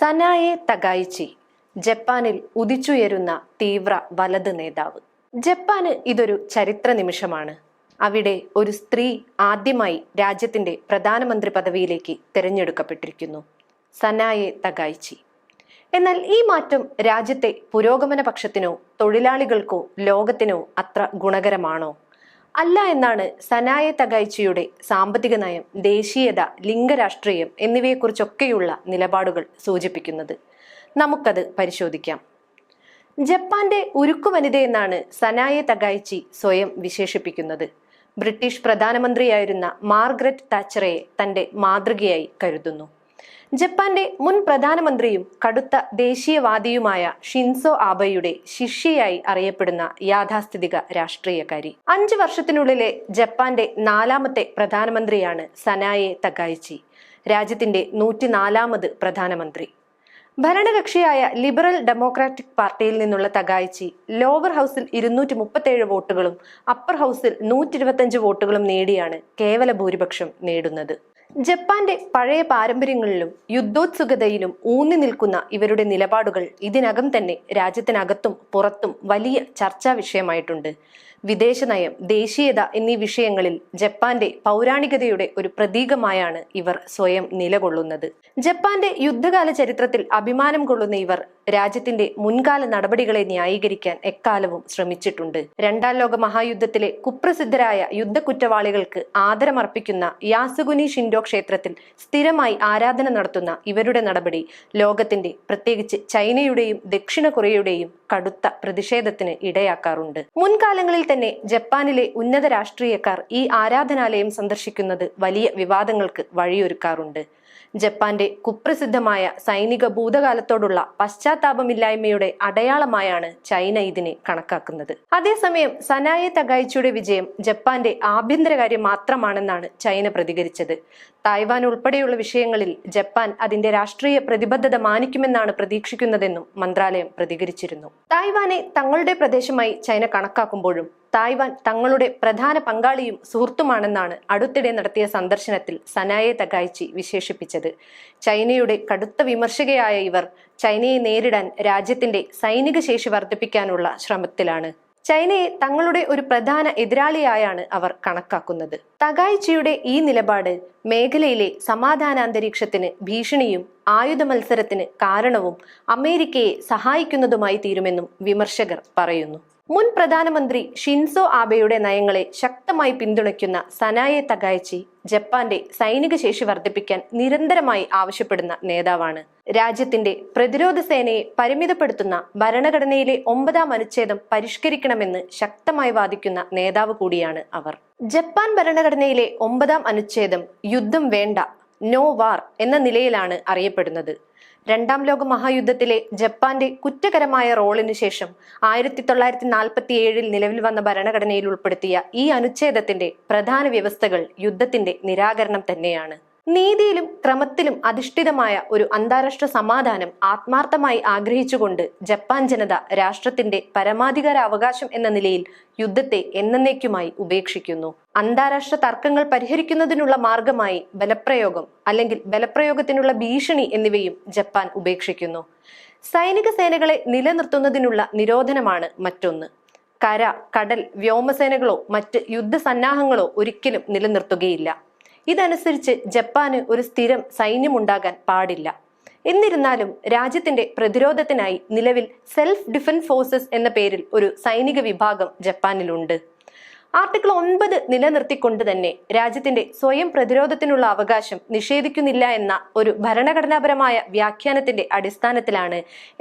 സനായെ Takaichi. ജപ്പാനിൽ ഉദിച്ചുയരുന്ന തീവ്ര വലത് നേതാവ്. ജപ്പാന് ഇതൊരു ചരിത്ര നിമിഷമാണ്. അവിടെ ഒരു സ്ത്രീ ആദ്യമായി രാജ്യത്തിന്റെ പ്രധാനമന്ത്രി പദവിയിലേക്ക് തിരഞ്ഞെടുക്കപ്പെട്ടിരിക്കുന്നു. സനായെ തകായിച്ചി. എന്നാൽ ഈ മാറ്റം രാജ്യത്തെ പുരോഗമന പക്ഷത്തിനോ തൊഴിലാളികൾക്കോ ലോകത്തിനോ അത്ര ഗുണകരമാണോ? അല്ല എന്നാണ് സനായ തകൈച്ചിയുടെ സാമ്പത്തിക നയം ദേശീയത ലിംഗരാഷ്ട്രീയം എന്നിവയെക്കുറിച്ചൊക്കെയുള്ള നിലപാടുകൾ സൂചിപ്പിക്കുന്നത്. നമുക്കത് പരിശോധിക്കാം. ജപ്പാന്റെ ഉരുക്കു വനിതയെന്നാണ് സനായ തകായ്ചി സ്വയം വിശേഷിപ്പിക്കുന്നത്. ബ്രിട്ടീഷ് പ്രധാനമന്ത്രിയായിരുന്ന മാർഗ്രറ്റ് താച്ചറയെ തന്റെ മാതൃകയായി കരുതുന്നു. ജപ്പാന്റെ മുൻ പ്രധാനമന്ത്രിയും കടുത്ത ദേശീയവാദിയുമായ ഷിൻസോ ആബയുടെ ശിഷ്യയായി അറിയപ്പെടുന്ന യാഥാസ്ഥിതിക രാഷ്ട്രീയക്കാരി. അഞ്ചു വർഷത്തിനുള്ളിലെ ജപ്പാന്റെ നാലാമത്തെ പ്രധാനമന്ത്രിയാണ് സനായെ തകായിച്ചി രാജ്യത്തിന്റെ നൂറ്റിനാലാമത് പ്രധാനമന്ത്രി. ഭരണകക്ഷിയായ ലിബറൽ ഡെമോക്രാറ്റിക് പാർട്ടിയിൽ നിന്നുള്ള തകായ്ച്ചി ലോവർ ഹൗസിൽ ഇരുന്നൂറ്റി മുപ്പത്തേഴ് വോട്ടുകളും അപ്പർ ഹൗസിൽ നൂറ്റി വോട്ടുകളും നേടിയാണ് കേവല ഭൂരിപക്ഷം നേടുന്നത്. ജപ്പാന്റെ പഴയ പാരമ്പര്യങ്ങളിലും യുദ്ധോത്സുകതയിലും ഊന്നി നിൽക്കുന്ന ഇവരുടെ നിലപാടുകൾ ഇതിനകം തന്നെ രാജ്യത്തിനകത്തും പുറത്തും വലിയ ചർച്ചാ വിഷയമായിട്ടുണ്ട്. വിദേശ നയം ദേശീയത എന്നീ വിഷയങ്ങളിൽ ജപ്പാന്റെ പൗരാണികതയുടെ ഒരു പ്രതീകമായാണ് ഇവർ സ്വയം നിലകൊള്ളുന്നത്. ജപ്പാന്റെ യുദ്ധകാല ചരിത്രത്തിൽ അഭിമാനം കൊള്ളുന്ന ഇവർ രാജ്യത്തിന്റെ മുൻകാല നടപടികളെ ന്യായീകരിക്കാൻ എക്കാലവും ശ്രമിച്ചിട്ടുണ്ട്. രണ്ടാം ലോക മഹായുദ്ധത്തിലെ കുപ്രസിദ്ധരായ യുദ്ധ കുറ്റവാളികൾക്ക് ആദരമർപ്പിക്കുന്ന യാസുഗുനി ഷിൻഡോ ക്ഷേത്രത്തിൽ സ്ഥിരമായി ആരാധന നടത്തുന്ന ഇവരുടെ നടപടി ലോകത്തിന്റെ പ്രത്യേകിച്ച് ചൈനയുടെയും ദക്ഷിണ കൊറിയയുടെയും കടുത്ത പ്രതിഷേധത്തിന് ഇടയാക്കാറുണ്ട്. മുൻകാലങ്ങളിൽ തന്നെ ജപ്പാനിലെ ഉന്നത രാഷ്ട്രീയക്കാർ ഈ ആരാധനാലയം സന്ദർശിക്കുന്നത് വലിയ വിവാദങ്ങൾക്ക് വഴിയൊരുക്കാറുണ്ട്. ജപ്പാന്റെ കുപ്രസിദ്ധമായ സൈനിക ഭൂതകാലത്തോടുള്ള പശ്ചാത്താപമില്ലായ്മയുടെ അടയാളമായാണ് ചൈന ഇതിനെ കണക്കാക്കുന്നത്. അതേസമയം സനായ തകായിച്ചയുടെ വിജയം ജപ്പാന്റെ ആഭ്യന്തരകാര്യം മാത്രമാണെന്നാണ് ചൈന പ്രതികരിച്ചത്. തായ്വാൻ ഉൾപ്പെടെയുള്ള വിഷയങ്ങളിൽ ജപ്പാൻ അതിന്റെ രാഷ്ട്രീയ പ്രതിബദ്ധത മാനിക്കുമെന്നാണ് പ്രതീക്ഷിക്കുന്നതെന്നും മന്ത്രാലയം പ്രതികരിച്ചിരുന്നു. തായ്വാനെ തങ്ങളുടെ പ്രദേശമായി ചൈന കണക്കാക്കുമ്പോഴും തായ്വാൻ തങ്ങളുടെ പ്രധാന പങ്കാളിയും സുഹൃത്തുമാണെന്നാണ് അടുത്തിടെ നടത്തിയ സന്ദർശനത്തിൽ സനായെ തകായ്ച്ചി വിശേഷിപ്പിച്ചത്. ചൈനയുടെ കടുത്ത വിമർശകയായ ഇവർ ചൈനയെ നേരിടാൻ രാജ്യത്തിന്റെ സൈനിക ശേഷി വർദ്ധിപ്പിക്കാനുള്ള ശ്രമത്തിലാണ്. ചൈനയെ തങ്ങളുടെ ഒരു പ്രധാന എതിരാളിയായാണ് അവർ കണക്കാക്കുന്നത്. തകായ്ച്ചിയുടെ ഈ നിലപാട് മേഖലയിലെ സമാധാനാന്തരീക്ഷത്തിന് ഭീഷണിയും ആയുധ മത്സരത്തിന് കാരണവും അമേരിക്കയെ സഹായിക്കുന്നതുമായി തീരുമെന്നും വിമർശകർ പറയുന്നു. മുൻ പ്രധാനമന്ത്രി ഷിൻസോ ആബെയുടെ നയങ്ങളെ ശക്തമായി പിന്തുണയ്ക്കുന്ന സനായെ തകായച്ചി ജപ്പാന്റെ സൈനിക ശേഷി വർദ്ധിപ്പിക്കാൻ നിരന്തരമായി ആവശ്യപ്പെടുന്ന നേതാവാണ്. രാജ്യത്തിന്റെ പ്രതിരോധ സേനയെ പരിമിതപ്പെടുത്തുന്ന ഭരണഘടനയിലെ ഒമ്പതാം അനുച്ഛേദം പരിഷ്കരിക്കണമെന്ന് ശക്തമായി വാദിക്കുന്ന നേതാവ് കൂടിയാണ് അവർ. ജപ്പാൻ ഭരണഘടനയിലെ ഒമ്പതാം അനുച്ഛേദം യുദ്ധം വേണ്ട നോ വാർ എന്ന നിലയിലാണ് അറിയപ്പെടുന്നത്. രണ്ടാം ലോക മഹായുദ്ധത്തിലെ ജപ്പാന്റെ കുറ്റകരമായ റോളിന് ശേഷം ആയിരത്തി തൊള്ളായിരത്തി നാൽപ്പത്തി ഏഴിൽ നിലവിൽ വന്ന ഭരണഘടനയിൽ ഉൾപ്പെടുത്തിയ ഈ അനുച്ഛേദത്തിന്റെ പ്രധാന വ്യവസ്ഥകൾ യുദ്ധത്തിന്റെ നിരാകരണം തന്നെയാണ്. നീതിയിലും ക്രമത്തിലും അധിഷ്ഠിതമായ ഒരു അന്താരാഷ്ട്ര സമാധാനം ആത്മാർത്ഥമായി ആഗ്രഹിച്ചുകൊണ്ട് ജപ്പാൻ ജനത രാഷ്ട്രത്തിന്റെ പരമാധികാര അവകാശം എന്ന നിലയിൽ യുദ്ധത്തെ എന്നേക്കുമായി ഉപേക്ഷിക്കുന്നു. അന്താരാഷ്ട്ര തർക്കങ്ങൾ പരിഹരിക്കുന്നതിനുള്ള മാർഗമായി ബലപ്രയോഗം അല്ലെങ്കിൽ ബലപ്രയോഗത്തിനുള്ള ഭീഷണി എന്നിവയും ജപ്പാൻ ഉപേക്ഷിക്കുന്നു. സൈനിക സേനകളെ നിലനിർത്തുന്നതിനുള്ള നിരോധനമാണ് മറ്റൊന്ന്. കര കടൽ വ്യോമസേനകളോ മറ്റ് യുദ്ധസന്നാഹങ്ങളോ ഒരിക്കലും നിലനിർത്തുകയില്ല. ഇതനുസരിച്ച് ജപ്പാന് ഒരു സ്ഥിരം സൈന്യമുണ്ടാകാൻ പാടില്ല. എന്നിരുന്നാലും രാജ്യത്തിന്റെ പ്രതിരോധത്തിനായി നിലവിൽ സെൽഫ് ഡിഫൻസ് ഫോഴ്സസ് എന്ന പേരിൽ ഒരു സൈനിക വിഭാഗം ജപ്പാനിലുണ്ട്. ആർട്ടിക്കിൾ ഒൻപത് നിലനിർത്തിക്കൊണ്ട് തന്നെ രാജ്യത്തിന്റെ സ്വയം പ്രതിരോധത്തിനുള്ള അവകാശം നിഷേധിക്കുന്നില്ല എന്ന ഒരു ഭരണഘടനാപരമായ വ്യാഖ്യാനത്തിന്റെ അടിസ്ഥാനത്തിലാണ്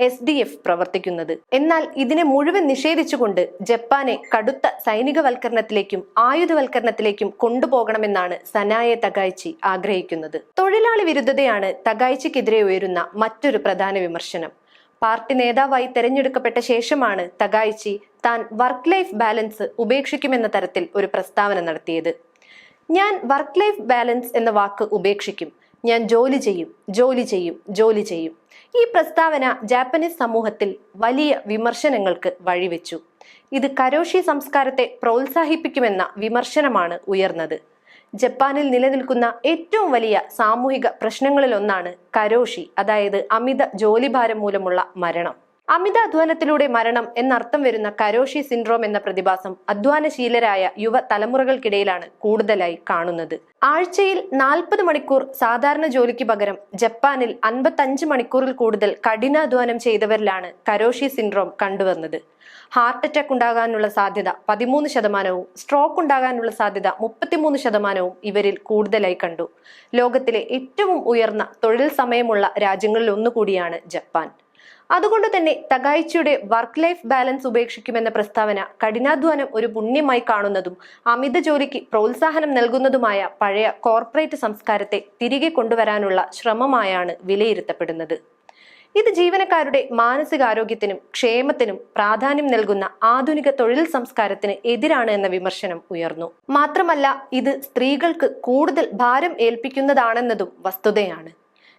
എസ് ഡി എഫ് പ്രവർത്തിക്കുന്നത്. എന്നാൽ ഇതിനെ മുഴുവൻ നിഷേധിച്ചുകൊണ്ട് ജപ്പാനെ കടുത്ത സൈനികവൽക്കരണത്തിലേക്കും ആയുധവൽക്കരണത്തിലേക്കും കൊണ്ടുപോകണമെന്നാണ് സനായെ തകായ്ച്ചി ആഗ്രഹിക്കുന്നത്. തൊഴിലാളി വിരുദ്ധതയാണ് തകായ്ച്ചിക്കെതിരെ ഉയരുന്ന മറ്റൊരു പ്രധാന വിമർശനം. പാർട്ടി നേതാവായി തെരഞ്ഞെടുക്കപ്പെട്ട ശേഷമാണ് തകായ്ച്ചി താൻ വർക്ക് ലൈഫ് ബാലൻസ് ഉപേക്ഷിക്കുമെന്ന തരത്തിൽ ഒരു പ്രസ്താവന നടത്തിയത്. ഞാൻ വർക്ക് ലൈഫ് ബാലൻസ് എന്ന വാക്ക് ഉപേക്ഷിക്കും. ഞാൻ ജോലി ചെയ്യും ജോലി ചെയ്യും ജോലി ചെയ്യും. ഈ പ്രസ്താവന ജാപ്പനീസ് സമൂഹത്തിൽ വലിയ വിമർശനങ്ങൾക്ക് വഴിവെച്ചു. ഇത് കരോഷി സംസ്കാരത്തെ പ്രോത്സാഹിപ്പിക്കുമെന്ന വിമർശനമാണ് ഉയർന്നത്. ജപ്പാനിൽ നിലനിൽക്കുന്ന ഏറ്റവും വലിയ സാമൂഹിക പ്രശ്നങ്ങളിലൊന്നാണ് കരോഷി അതായത് അമിത ജോലിഭാരം മൂലമുള്ള മരണം. അമിത അധ്വാനത്തിലൂടെ മരണം എന്നർത്ഥം വരുന്ന കരോഷി സിൻഡ്രോം എന്ന പ്രതിഭാസം അധ്വാനശീലരായ യുവ തലമുറകൾക്കിടയിലാണ് കൂടുതലായി കാണുന്നത്. ആഴ്ചയിൽ നാൽപ്പത് മണിക്കൂർ സാധാരണ ജോലിക്ക് പകരം ജപ്പാനിൽ അൻപത്തഞ്ച് മണിക്കൂറിൽ കൂടുതൽ കഠിനാധ്വാനം ചെയ്തവരിലാണ് കരോഷി സിൻഡ്രോം കണ്ടുവന്നത്. ഹാർട്ട് അറ്റാക്ക് ഉണ്ടാകാനുള്ള സാധ്യത പതിമൂന്ന് ശതമാനവും സ്ട്രോക്ക് ഉണ്ടാകാനുള്ള സാധ്യത മുപ്പത്തിമൂന്ന് ശതമാനവും ഇവരിൽ കൂടുതലായി കണ്ടു. ലോകത്തിലെ ഏറ്റവും ഉയർന്ന തൊഴിൽ സമയമുള്ള രാജ്യങ്ങളിൽ ഒന്നുകൂടിയാണ് ജപ്പാൻ. അതുകൊണ്ട് തന്നെ തകായ്ച്ചയുടെ വർക്ക് ലൈഫ് ബാലൻസ് ഉപേക്ഷിക്കുമെന്ന പ്രസ്താവന കഠിനാധ്വാനം ഒരു പുണ്യമായി കാണുന്നതും അമിത ജോലിക്ക് പ്രോത്സാഹനം നൽകുന്നതുമായ പഴയ കോർപ്പറേറ്റ് സംസ്കാരത്തെ തിരികെ കൊണ്ടുവരാനുള്ള ശ്രമമായാണ് വിലയിരുത്തപ്പെടുന്നത്. ഇത് ജീവനക്കാരുടെ മാനസികാരോഗ്യത്തിനും ക്ഷേമത്തിനും പ്രാധാന്യം നൽകുന്ന ആധുനിക തൊഴിൽ സംസ്കാരത്തിന് എതിരാണ് എന്ന വിമർശനം ഉയർന്നു. മാത്രമല്ല ഇത് സ്ത്രീകൾക്ക് കൂടുതൽ ഭാരം ഏൽപ്പിക്കുന്നതാണെന്നതും വസ്തുതയാണ്.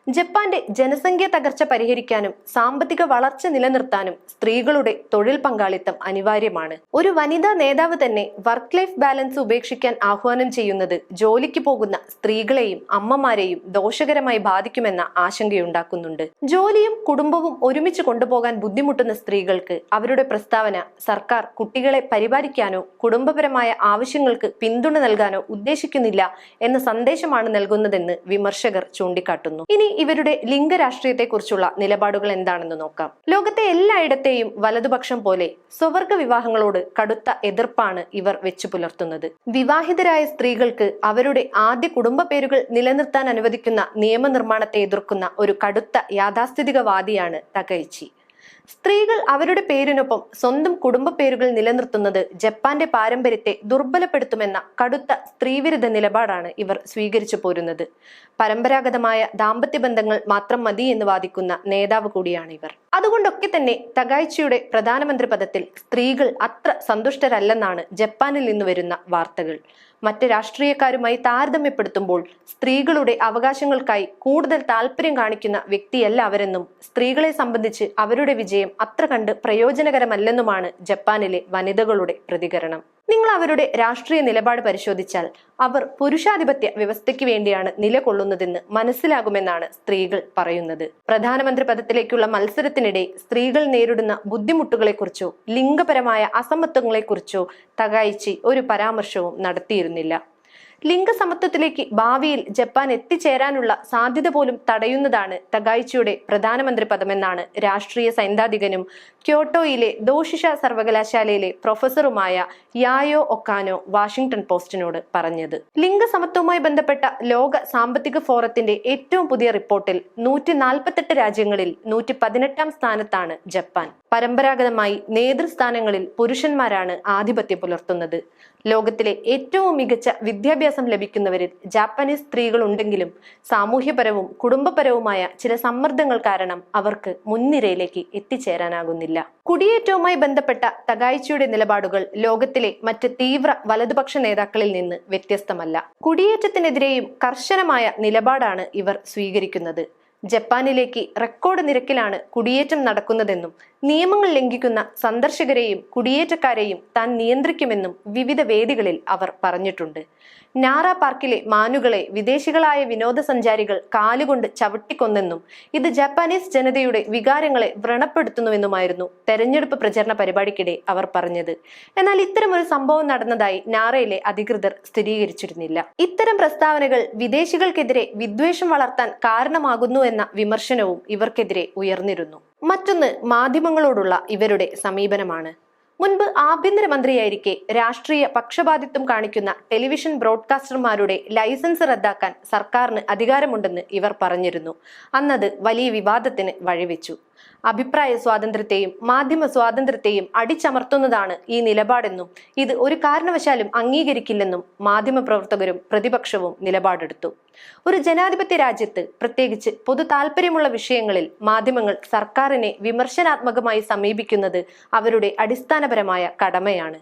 ജപ്പാന്റെ ജനസംഖ്യ തകർച്ച പരിഹരിക്കാനും സാമ്പത്തിക വളർച്ച നിലനിർത്താനും സ്ത്രീകളുടെ തൊഴിൽ പങ്കാളിത്തം അനിവാര്യമാണ്. ഒരു വനിതാ നേതാവ് തന്നെ വർക്ക് ലൈഫ് ബാലൻസ് ഉപേക്ഷിക്കാൻ ആഹ്വാനം ചെയ്യുന്നത് ജോലിക്ക് പോകുന്ന സ്ത്രീകളെയും അമ്മമാരെയും ദോഷകരമായി ബാധിക്കുമെന്ന ആശങ്കയുണ്ടാക്കുന്നുണ്ട്. ജോലിയും കുടുംബവും ഒരുമിച്ച് കൊണ്ടുപോകാൻ ബുദ്ധിമുട്ടുന്ന സ്ത്രീകൾക്ക് അവരുടെ പ്രസ്താവന സർക്കാർ കുട്ടികളെ പരിപാലിക്കാനോ കുടുംബപരമായ ആവശ്യങ്ങൾക്ക് പിന്തുണ നൽകാനോ ഉദ്ദേശിക്കുന്നില്ല എന്ന സന്ദേശമാണ് നൽകുന്നതെന്ന് വിമർശകർ ചൂണ്ടിക്കാട്ടുന്നു. ഇനി ഇവരുടെ ലിംഗരാഷ്ട്രീയത്തെക്കുറിച്ചുള്ള നിലപാടുകൾ എന്താണെന്ന് നോക്കാം. ലോകത്തെ എല്ലായിടത്തെയും വലതുപക്ഷം പോലെ സ്വവർഗ വിവാഹങ്ങളോട് കടുത്ത എതിർപ്പാണ് ഇവർ വെച്ചു പുലർത്തുന്നത്. വിവാഹിതരായ സ്ത്രീകൾക്ക് അവരുടെ ആദ്യ കുടുംബ പേരുകൾ നിലനിർത്താൻ അനുവദിക്കുന്ന നിയമനിർമ്മാണത്തെ എതിർക്കുന്ന ഒരു കടുത്ത യാഥാസ്ഥിതികവാദിയാണ് തകൈച്ചി. സ്ത്രീകൾ അവരുടെ പേരിനൊപ്പം സ്വന്തം കുടുംബ പേരുകൾ നിലനിർത്തുന്നത് ജപ്പാന്റെ പാരമ്പര്യത്തെ ദുർബലപ്പെടുത്തുമെന്ന കടുത്ത സ്ത്രീവിരുദ്ധ നിലപാടാണ് ഇവർ സ്വീകരിച്ചു പോരുന്നത്. പരമ്പരാഗതമായ ദാമ്പത്യ ബന്ധങ്ങൾ മാത്രം മതി എന്ന് വാദിക്കുന്ന നേതാവ് കൂടിയാണ് ഇവർ. അതുകൊണ്ടൊക്കെ തന്നെ തകാഴ്ചയുടെ പ്രധാനമന്ത്രി പദത്തിൽ സ്ത്രീകൾ അത്ര സന്തുഷ്ടരല്ലെന്നാണ് ജപ്പാനിൽ നിന്ന് വരുന്ന വാർത്തകൾ. മറ്റ് രാഷ്ട്രീയക്കാരുമായി താരതമ്യപ്പെടുത്തുമ്പോൾ സ്ത്രീകളുടെ അവകാശങ്ങൾക്കായി കൂടുതൽ താല്പര്യം കാണിക്കുന്ന വ്യക്തിയല്ല അവരെന്നും സ്ത്രീകളെ സംബന്ധിച്ച് അവരുടെ വിജയം അത്ര കണ്ട് പ്രയോജനകരമല്ലെന്നുമാണ് ജപ്പാനിലെ വനിതകളുടെ പ്രതികരണം. നിങ്ങൾ അവരുടെ രാഷ്ട്രീയ നിലപാട് പരിശോധിച്ചാൽ അവർ പുരുഷാധിപത്യ വ്യവസ്ഥയ്ക്ക് വേണ്ടിയാണ് നിലകൊള്ളുന്നതെന്ന് മനസ്സിലാകുമെന്നാണ് സ്ത്രീകൾ പറയുന്നത്. പ്രധാനമന്ത്രി പദത്തിലേക്കുള്ള മത്സരത്തിനിടെ സ്ത്രീകൾ നേരിടുന്ന ബുദ്ധിമുട്ടുകളെക്കുറിച്ചോ ലിംഗപരമായ അസമത്വങ്ങളെക്കുറിച്ചോ തകായിച്ചി ഒരു പരാമർശവും നടത്തിയിരുന്നില്ല. ലിംഗസമത്വത്തിലേക്ക് ഭാവിയിൽ ജപ്പാൻ എത്തിച്ചേരാനുള്ള സാധ്യത പോലും തടയുന്നതാണ് തഗായിച്ചിയുടെ പ്രധാനമന്ത്രി പദമെന്നാണ് രാഷ്ട്രീയ സൈദ്ധാന്തികനും ക്യോട്ടോയിലെ ദോഷിഷ സർവകലാശാലയിലെ പ്രൊഫസറുമായ യായോ ഒക്കാനോ വാഷിംഗ്ടൺ പോസ്റ്റിനോട് പറഞ്ഞത്. ലിംഗസമത്വവുമായി ബന്ധപ്പെട്ട ലോക സാമ്പത്തിക ഫോറത്തിന്റെ ഏറ്റവും പുതിയ റിപ്പോർട്ടിൽ നൂറ്റി നാൽപ്പത്തെട്ട് രാജ്യങ്ങളിൽ നൂറ്റി പതിനെട്ടാം സ്ഥാനത്താണ് ജപ്പാൻ. പരമ്പരാഗതമായി നേതൃസ്ഥാനങ്ങളിൽ പുരുഷന്മാരാണ് ആധിപത്യം പുലർത്തുന്നത്. ലോകത്തിലെ ഏറ്റവും മികച്ച വിദ്യാഭ്യാസം ലഭിക്കുന്നവരിൽ ജാപ്പനീസ് സ്ത്രീകളുണ്ടെങ്കിലും സാമൂഹ്യപരവും കുടുംബപരവുമായ ചില സമ്മർദ്ദങ്ങൾ കാരണം അവർക്ക് മുൻനിരയിലേക്ക് എത്തിച്ചേരാനാകുന്നില്ല. കുടിയേറ്റവുമായി ബന്ധപ്പെട്ട തകാഴ്ചയുടെ നിലപാടുകൾ ലോകത്തിലെ മറ്റ് തീവ്ര വലതുപക്ഷ നേതാക്കളിൽ നിന്ന് വ്യത്യസ്തമല്ല. കുടിയേറ്റത്തിനെതിരെയും കർശനമായ നിലപാടാണ് ഇവർ സ്വീകരിക്കുന്നത്. ജപ്പാനിലേക്ക് റെക്കോർഡ് നിരക്കിലാണ് കുടിയേറ്റം നടക്കുന്നതെന്നും നിയമങ്ങൾ ലംഘിക്കുന്ന സന്ദർശകരെയും കുടിയേറ്റക്കാരെയും താൻ നിയന്ത്രിക്കുമെന്നും വിവിധ വേദികളിൽ അവർ പറഞ്ഞിട്ടുണ്ട്. നാറ പാർക്കിലെ മാനുകളെ വിദേശികളായ വിനോദസഞ്ചാരികൾ കാലുകൊണ്ട് ചവിട്ടിക്കൊന്നെന്നും ഇത് ജപ്പാനീസ് ജനതയുടെ വികാരങ്ങളെ വ്രണപ്പെടുത്തുന്നുവെന്നുമായിരുന്നു തെരഞ്ഞെടുപ്പ് പ്രചരണ പരിപാടിക്കിടെ അവർ പറഞ്ഞത്. എന്നാൽ ഇത്തരമൊരു സംഭവം നടന്നതായി നാറയിലെ അധികൃതർ സ്ഥിരീകരിച്ചിരുന്നില്ല. ഇത്തരം പ്രസ്താവനകൾ വിദേശികൾക്കെതിരെ വിദ്വേഷം വളർത്താൻ കാരണമാകുന്നു എന്ന വിമർശനവും ഇവർക്കെതിരെ ഉയർന്നിരുന്നു. മറ്റൊന്ന് മാധ്യമങ്ങളോടുള്ള ഇവരുടെ സമീപനമാണ്. മുൻപ് ആഭ്യന്തരമന്ത്രിയായിരിക്കെ രാഷ്ട്രീയ പക്ഷപാതിത്വം കാണിക്കുന്ന ടെലിവിഷൻ ബ്രോഡ്കാസ്റ്റർമാരുടെ ലൈസൻസ് റദ്ദാക്കാൻ സർക്കാരിന് അധികാരമുണ്ടെന്ന് ഇവർ പറഞ്ഞിരുന്നു. അന്നത് വലിയ വിവാദത്തിന് വഴിവെച്ചു. അഭിപ്രായ സ്വാതന്ത്ര്യത്തെയും മാധ്യമ സ്വാതന്ത്ര്യത്തെയും അടിച്ചമർത്തുന്നതാണ് ഈ നിലപാടെന്നും ഇത് ഒരു കാരണവശാലും അംഗീകരിക്കില്ലെന്നും മാധ്യമ പ്രവർത്തകരും പ്രതിപക്ഷവും നിലപാടെടുത്തു. ഒരു ജനാധിപത്യ രാജ്യത്ത് പ്രത്യേകിച്ച് പൊതു താല്പര്യമുള്ള വിഷയങ്ങളിൽ മാധ്യമങ്ങൾ സർക്കാരിനെ വിമർശനാത്മകമായി സമീപിക്കുന്നത് അവരുടെ അടിസ്ഥാനപരമായ കടമയാണ്.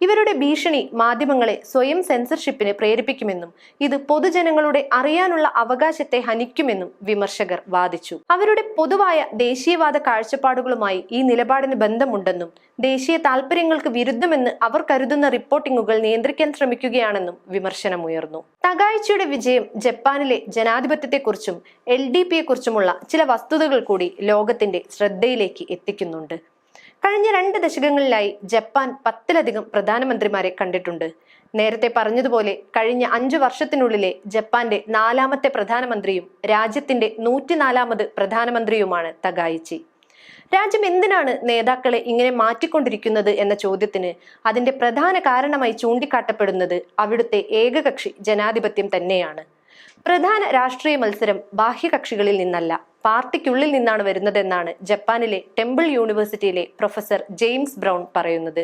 ഇവരുടെ ഭീഷണി മാധ്യമങ്ങളെ സ്വയം സെൻസർഷിപ്പിന് പ്രേരിപ്പിക്കുമെന്നും ഇത് പൊതുജനങ്ങളുടെ അറിയാനുള്ള അവകാശത്തെ ഹനിക്കുമെന്നും വിമർശകർ വാദിച്ചു. അവരുടെ പൊതുവായ ദേശീയവാദ കാഴ്ചപ്പാടുകളുമായി ഈ നിലപാടിന് ബന്ധമുണ്ടെന്നും ദേശീയ താൽപര്യങ്ങൾക്ക് വിരുദ്ധമെന്ന് അവർ കരുതുന്ന റിപ്പോർട്ടിംഗുകൾ നിയന്ത്രിക്കാൻ ശ്രമിക്കുകയാണെന്നും വിമർശനമുയർന്നു. തകാഴ്ചയുടെ വിജയം ജപ്പാനിലെ ജനാധിപത്യത്തെക്കുറിച്ചും എൽ ഡി പിയെക്കുറിച്ചുമുള്ള ചില വസ്തുതകൾ കൂടി ലോകത്തിന്റെ ശ്രദ്ധയിലേക്ക് എത്തിക്കുന്നുണ്ട്. കഴിഞ്ഞ രണ്ട് ദശകങ്ങളിലായി ജപ്പാൻ പത്തിലധികം പ്രധാനമന്ത്രിമാരെ കണ്ടിട്ടുണ്ട്. നേരത്തെ പറഞ്ഞതുപോലെ കഴിഞ്ഞ അഞ്ചു വർഷത്തിനുള്ളിലെ ജപ്പാന്റെ നാലാമത്തെ പ്രധാനമന്ത്രിയും രാജ്യത്തിന്റെ നൂറ്റിനാലാമത് പ്രധാനമന്ത്രിയുമാണ് തകായിച്ചി രാജ്യം എന്തിനാണ് നേതാക്കളെ ഇങ്ങനെ മാറ്റിക്കൊണ്ടിരിക്കുന്നത് എന്ന ചോദ്യത്തിന് അതിന്റെ പ്രധാന കാരണമായി ചൂണ്ടിക്കാട്ടപ്പെടുന്നത് അവിടുത്തെ ഏകകക്ഷി ജനാധിപത്യം തന്നെയാണ്. പ്രധാന രാഷ്ട്രീയ മത്സരം ബാഹ്യകക്ഷികളിൽ നിന്നല്ല പാർട്ടിക്കുള്ളിൽ നിന്നാണ് വരുന്നതെന്നാണ് ജപ്പാനിലെ ടെമ്പിൾ യൂണിവേഴ്സിറ്റിയിലെ പ്രൊഫസർ ജെയിംസ് ബ്രൗൺ പറയുന്നത്.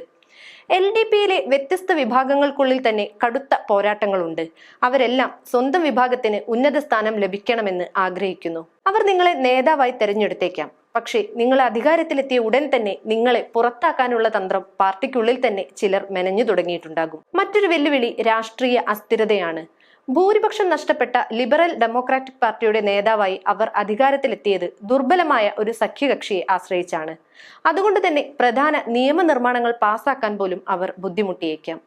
എൽ ഡി പിയിലെ വ്യത്യസ്ത വിഭാഗങ്ങൾക്കുള്ളിൽ തന്നെ കടുത്ത പോരാട്ടങ്ങളുണ്ട്. അവരെല്ലാം സ്വന്തം വിഭാഗത്തിന് ഉന്നത സ്ഥാനം ലഭിക്കണമെന്ന് ആഗ്രഹിക്കുന്നു. അവർ നിങ്ങളെ നേതാവായി തെരഞ്ഞെടുത്തേക്കാം. പക്ഷേ നിങ്ങൾ അധികാരത്തിലെത്തിയ ഉടൻ തന്നെ നിങ്ങളെ പുറത്താക്കാനുള്ള തന്ത്രം പാർട്ടിക്കുള്ളിൽ തന്നെ ചിലർ മെനഞ്ഞു തുടങ്ങിയിട്ടുണ്ടാകും. മറ്റൊരു വെല്ലുവിളി രാഷ്ട്രീയ അസ്ഥിരതയാണ്. ഭൂരിപക്ഷം നഷ്ടപ്പെട്ട ലിബറൽ ഡെമോക്രാറ്റിക് പാർട്ടിയുടെ നേതാവായി അവർ അധികാരത്തിലെത്തിയത് ദുർബലമായ ഒരു സഖ്യകക്ഷിയെ ആശ്രയിച്ചാണ്. അതുകൊണ്ട് തന്നെ പ്രധാന നിയമനിർമ്മാണങ്ങൾ പാസാക്കാൻ പോലും അവർ ബുദ്ധിമുട്ടിയേക്കാം.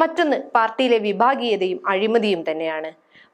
മറ്റൊന്ന് പാർട്ടിയിലെ വിഭാഗീയതയും അഴിമതിയും തന്നെയാണ്.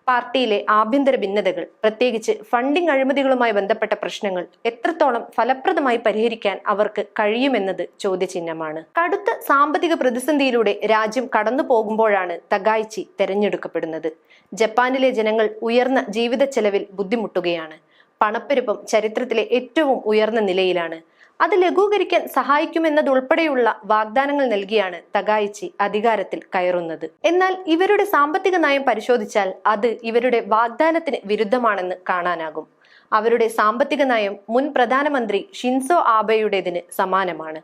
പാർട്ടിയിലെ ആഭ്യന്തര ഭിന്നതകൾ പ്രത്യേകിച്ച് ഫണ്ടിംഗ് അഴിമതികളുമായി ബന്ധപ്പെട്ട പ്രശ്നങ്ങൾ എത്രത്തോളം ഫലപ്രദമായി പരിഹരിക്കാൻ അവർക്ക് കഴിയുമെന്നത് ചോദ്യചിഹ്നമാണ്. കടുത്ത സാമ്പത്തിക പ്രതിസന്ധിയിലൂടെ രാജ്യം കടന്നു പോകുമ്പോഴാണ് തഗായ്ചി തെരഞ്ഞെടുക്കപ്പെടുന്നത്. ജപ്പാനിലെ ജനങ്ങൾ ഉയർന്ന ജീവിത ചെലവിൽ ബുദ്ധിമുട്ടുകയാണ്. പണപ്പെരുപ്പം ചരിത്രത്തിലെ ഏറ്റവും ഉയർന്ന നിലയിലാണ്. അത് ലഘൂകരിക്കാൻ സഹായിക്കുമെന്നതുൾപ്പെടെയുള്ള വാഗ്ദാനങ്ങൾ നൽകിയാണ് തകായിച്ചി അധികാരത്തിൽ കയറുന്നത്. എന്നാൽ ഇവരുടെ സാമ്പത്തിക നയം പരിശോധിച്ചാൽ അത് ഇവരുടെ വാഗ്ദാനത്തിന് വിരുദ്ധമാണെന്ന് കാണാനാകും. അവരുടെ സാമ്പത്തിക നയം മുൻ പ്രധാനമന്ത്രി ഷിൻസോ ആബയുടേതിന് സമാനമാണ്.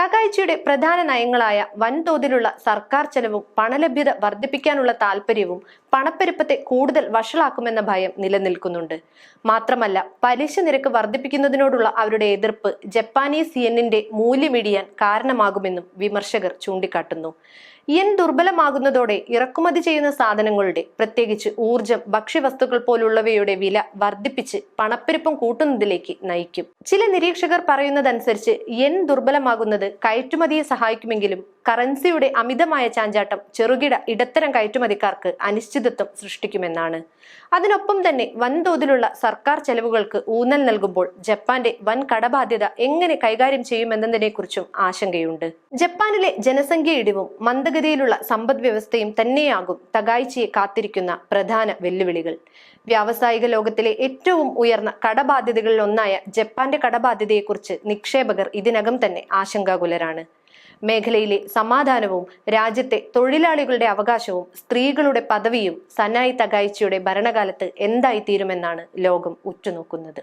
തകാഴ്ചയുടെ പ്രധാന നയങ്ങളായ വൻതോതിലുള്ള സർക്കാർ ചെലവും പണലഭ്യത വർദ്ധിപ്പിക്കാനുള്ള താല്പര്യവും പണപ്പെരുപ്പത്തെ കൂടുതൽ വഷളാക്കുമെന്ന ഭയം നിലനിൽക്കുന്നുണ്ട്. മാത്രമല്ല പലിശ നിരക്ക് വർദ്ധിപ്പിക്കുന്നതിനോടുള്ള അവരുടെ എതിർപ്പ് ജപ്പാനീസ് യെന്നിന്റെ മൂല്യമിടിയാൻ കാരണമാകുമെന്നും വിമർശകർ ചൂണ്ടിക്കാട്ടുന്നു. യെൻ ദുർബലമാകുന്നതോടെ ഇറക്കുമതി ചെയ്യുന്ന സാധനങ്ങളുടെ പ്രത്യേകിച്ച് ഊർജം ഭക്ഷ്യവസ്തുക്കൾ പോലുള്ളവയുടെ വില വർദ്ധിപ്പിച്ച് പണപ്പെരുപ്പം കൂട്ടുന്നതിലേക്ക് നയിക്കും. ചില നിരീക്ഷകർ പറയുന്നതനുസരിച്ച് യെൻ ദുർബലമാകുന്നത് കയറ്റുമതിയെ സഹായിക്കുമെങ്കിലും കറൻസിയുടെ അമിതമായ ചാഞ്ചാട്ടം ചെറുകിട ഇടത്തരം കയറ്റുമതിക്കാർക്ക് അനിശ്ചിതത്വം സൃഷ്ടിക്കുമെന്നാണ്. അതിനൊപ്പം തന്നെ വൻതോതിലുള്ള സർക്കാർ ചെലവുകൾക്ക് ഊന്നൽ നൽകുമ്പോൾ ജപ്പാന്റെ വൻ കടബാധ്യത എങ്ങനെ കൈകാര്യം ചെയ്യുമെന്നതിനെക്കുറിച്ചും ആശങ്കയുണ്ട്. ജപ്പാനിലെ ജനസംഖ്യ ഇടിവും മന്ദഗതിയിലുള്ള സമ്പദ് വ്യവസ്ഥയും തന്നെയാകും തകായ്ച്ചയെ കാത്തിരിക്കുന്ന പ്രധാന വെല്ലുവിളികൾ. വ്യാവസായിക ലോകത്തിലെ ഏറ്റവും ഉയർന്ന കടബാധ്യതകളിൽ ഒന്നായ ജപ്പാന്റെ കടബാധ്യതയെക്കുറിച്ച് നിക്ഷേപകർ ഇതിനകം തന്നെ ആശങ്കാകുലരാണ്. മേഖലയിലെ സമാധാനവും രാജ്യത്തെ തൊഴിലാളികളുടെ അവകാശവും സ്ത്രീകളുടെ പദവിയും സനായി തകായിച്ചയുടെ ഭരണകാലത്ത് എന്തായിത്തീരുമെന്നാണ് ലോകം ഉറ്റുനോക്കുന്നത്.